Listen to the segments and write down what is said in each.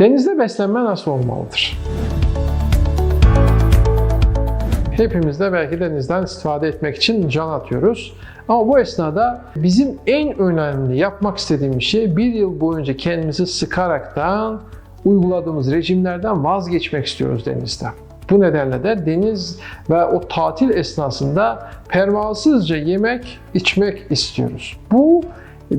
Denizde beslenme nasıl olmalıdır? Hepimiz de belki denizden istifade etmek için can atıyoruz. Ama bu esnada bizim en önemli yapmak istediğimiz şey bir yıl boyunca kendimizi sıkaraktan uyguladığımız rejimlerden vazgeçmek istiyoruz denizde. Bu nedenle de deniz ve o tatil esnasında pervasızca yemek, içmek istiyoruz. Bu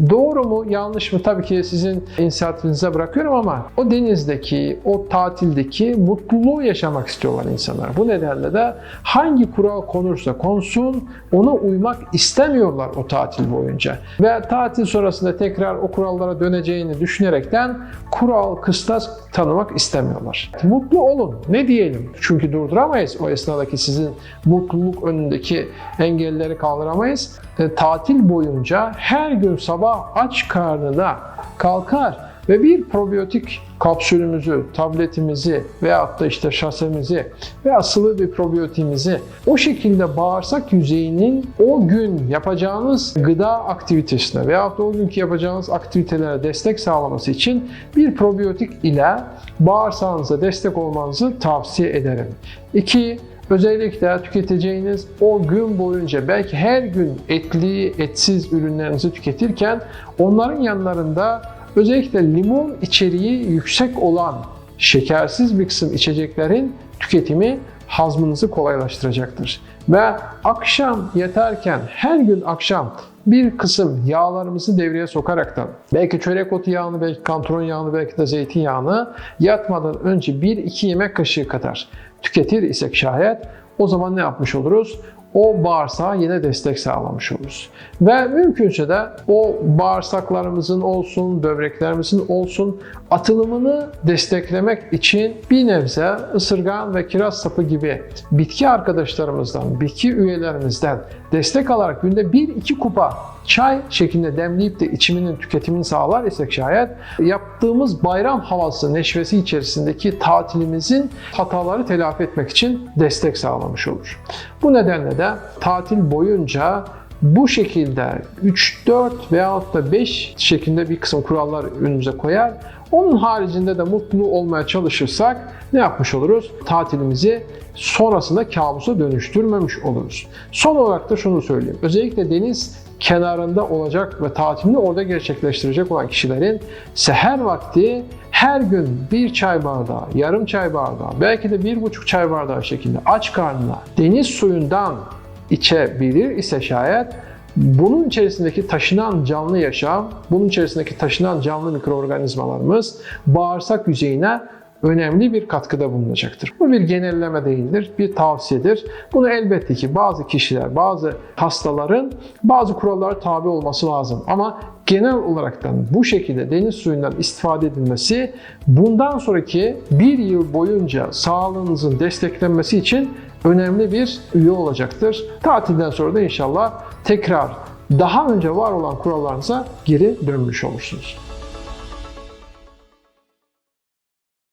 Doğru mu, yanlış mı? Tabii ki sizin inisiyatifinize bırakıyorum ama o denizdeki, o tatildeki mutluluğu yaşamak istiyorlar insanlar. Bu nedenle de hangi kural konursa konsun ona uymak istemiyorlar o tatil boyunca. Ve tatil sonrasında tekrar o kurallara döneceğini düşünerekten kural, kıstas tanımak istemiyorlar. Mutlu olun. Ne diyelim? Çünkü durduramayız o esnadaki sizin mutluluk önündeki engelleri kaldıramayız. E, tatil boyunca her gün sabah aç karnına kalkar ve bir probiyotik kapsülümüzü, tabletimizi veyahut da işte şasemizi veya sıvı bir probiyotiğimizi o şekilde bağırsak yüzeyinin o gün yapacağınız gıda aktivitesine veyahut da o günkü yapacağınız aktivitelere destek sağlaması için bir probiyotik ile bağırsağınıza destek olmanızı tavsiye ederim. 2. Özellikle tüketeceğiniz o gün boyunca belki her gün etli, etsiz ürünlerinizi tüketirken onların yanlarında özellikle limon içeriği yüksek olan şekersiz bir kısım içeceklerin tüketimi hazmınızı kolaylaştıracaktır. Ve akşam yatarken her gün akşam bir kısım yağlarımızı devreye sokaraktan belki çörek otu yağını, belki kantron yağını, belki de zeytinyağını yatmadan önce 1-2 yemek kaşığı kadar tüketir isek şayet o zaman ne yapmış oluruz? O bağırsağa yine destek sağlamış oluruz. Ve mümkünse de o bağırsaklarımızın olsun, böbreklerimizin olsun atılımını desteklemek için bir nebze ısırgan ve kiraz sapı gibi bitki arkadaşlarımızdan, bitki üyelerimizden destek alarak günde 1-2 kupa çay şeklinde demleyip de içiminin tüketimini sağlar isek şayet yaptığımız bayram havası neşvesi içerisindeki tatilimizin hataları telafi etmek için destek sağlamış olur. Bu nedenle de tatil boyunca bu şekilde 3, 4 veyahut da 5 şeklinde bir kısım kurallar önümüze koyar. Onun haricinde de mutlu olmaya çalışırsak ne yapmış oluruz? Tatilimizi sonrasında kabusa dönüştürmemiş oluruz. Son olarak da şunu söyleyeyim. Özellikle deniz kenarında olacak ve tatilini orada gerçekleştirecek olan kişilerin seher vakti her gün bir çay bardağı, yarım çay bardağı, belki de bir buçuk çay bardağı şeklinde aç karnına deniz suyundan içebilir ise şayet bunun içerisindeki taşınan canlı yaşam, bunun içerisindeki taşınan canlı mikroorganizmalarımız bağırsak yüzeyine önemli bir katkıda bulunacaktır. Bu bir genelleme değildir, bir tavsiyedir. Bunu elbette ki bazı kişiler, bazı hastaların bazı kurallara tabi olması lazım. Ama genel olaraktan bu şekilde deniz suyundan istifade edilmesi bundan sonraki bir yıl boyunca sağlığınızın desteklenmesi için önemli bir üye olacaktır. Tatilden sonra da inşallah tekrar daha önce var olan kurallarınıza geri dönmüş olursunuz.